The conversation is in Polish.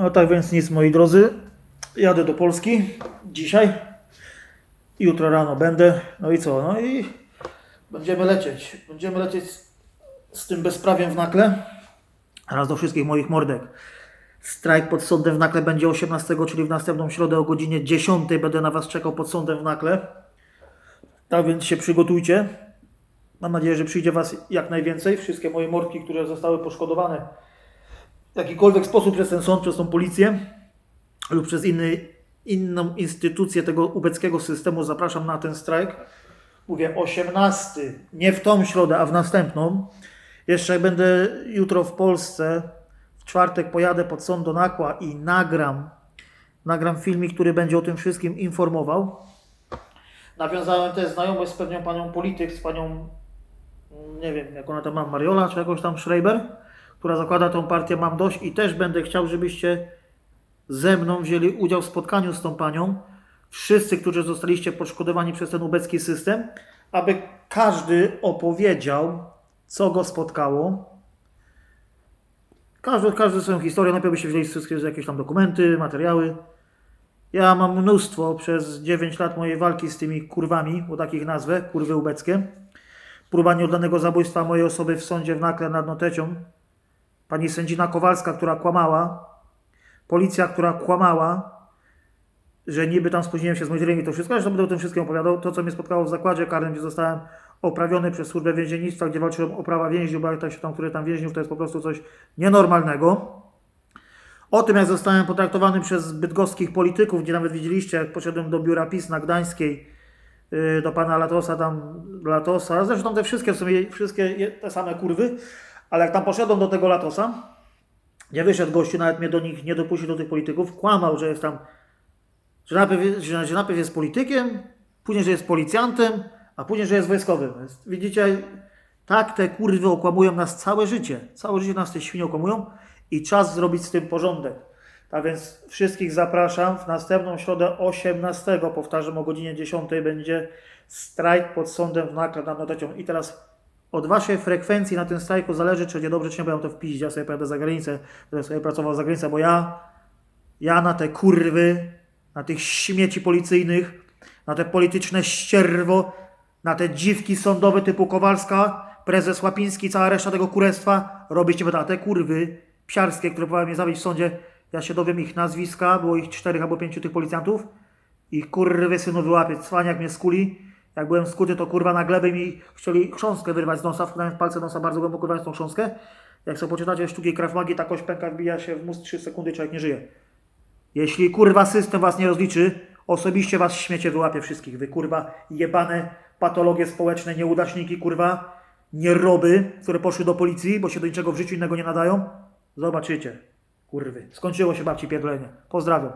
No tak więc nic, moi drodzy. Jadę do Polski dzisiaj. Jutro rano będę. No i co? No i będziemy lecieć. Będziemy lecieć z, z tym bezprawiem w nakle. Raz do wszystkich moich mordek. Strajk pod sądem w nakle będzie 18, czyli w następną środę o godzinie 10 będę na Was czekał pod sądem w nakle. Tak więc się przygotujcie. Mam nadzieję, że przyjdzie Was jak najwięcej. Wszystkie moje mordki, które zostały poszkodowane w jakikolwiek sposób przez ten sąd, przez tą policję lub przez inny, inną instytucję tego ubeckiego systemu zapraszam na ten strajk. Mówię 18, nie w tą środę, a w następną. Jeszcze jak będę jutro w Polsce, w czwartek pojadę pod sąd do Nakła i nagram, nagram filmik, który będzie o tym wszystkim informował. Nawiązałem też znajomość z pewną panią polityk, z panią, nie wiem jak ona tam ma, Mariola czy jakoś tam Schreiber, która zakłada tą partię Mam Dość i też będę chciał, żebyście ze mną wzięli udział w spotkaniu z tą panią. Wszyscy, którzy zostaliście poszkodowani przez ten ubecki system, aby każdy opowiedział, co go spotkało. Każdy, każdy swoją historię. Najpierw byście wzięli wszystkie jakieś tam dokumenty, materiały. Ja mam mnóstwo przez 9 lat mojej walki z tymi kurwami, bo takich nazwę, kurwy ubeckie. Próba nieuddanego zabójstwa mojej osoby w sądzie w Nakle nad Notecią. Pani sędzina Kowalska, która kłamała. Policja, która kłamała, że niby tam spóźniłem się z moździerem i to wszystko, że będę o tym wszystkim opowiadał. To, co mnie spotkało w zakładzie karnym, gdzie zostałem oprawiony przez służbę więziennictwa, gdzie walczyłem o prawa więźniów, bo jak tak się tam, który tam więźniów, to jest po prostu coś nienormalnego. O tym, jak zostałem potraktowany przez bydgoskich polityków, gdzie nawet widzieliście, jak poszedłem do biura PiS na Gdańskiej, yy, do pana Latosa, tam Latosa, zresztą te wszystkie w sumie, wszystkie te same kurwy, ale jak tam poszedłem do tego Latosa, nie wyszedł gościu, nawet mnie do nich nie dopuścił do tych polityków, kłamał, że jest tam, że najpierw, że, że najpierw jest politykiem, później, że jest policjantem, a później, że jest wojskowym. Widzicie, tak te kurwy okłamują nas całe życie. Całe życie nas te świnie okłamują i czas zrobić z tym porządek. Tak więc wszystkich zapraszam. W następną środę 18, powtarzam o godzinie 10 będzie strajk pod sądem w Nakle nad Notecią. I teraz od waszej frekwencji na tym strajku zależy, czy będzie dobrze, czy nie, mam to wpiść. Ja sobie pojadę za granicę, będę sobie pracował za granicę, bo ja, ja na te kurwy, na tych śmieci policyjnych, na te polityczne ścierwo, na te dziwki sądowe typu Kowalska, prezes Łapiński, cała reszta tego kurestwa, robicie będą, a te kurwy psiarskie, które próbowały mnie zabić w sądzie, ja się dowiem ich nazwiska, było ich czterech albo pięciu tych policjantów, i kurwy synu wyłapie, cwaniak mnie skuli, jak byłem skuty, to kurwa na glebę mi chcieli chrząstkę wyrwać z nosa, wkładając palce nosa bardzo głęboko, wyrwać tą chrząstkę. Jak sobie poczytacie sztuki Krav Magi, ta kość pęka, wbija się w mózg 3 sekundy, człowiek nie żyje. Jeśli kurwa system was nie rozliczy, osobiście was śmiecie wyłapie wszystkich. Wy kurwa jebane patologie społeczne, nieudaczniki kurwa, nieroby, które poszły do policji, bo się do niczego w życiu innego nie nadają. Zobaczycie. Kurwy. Skończyło się babci pierdolenie. Pozdrawiam.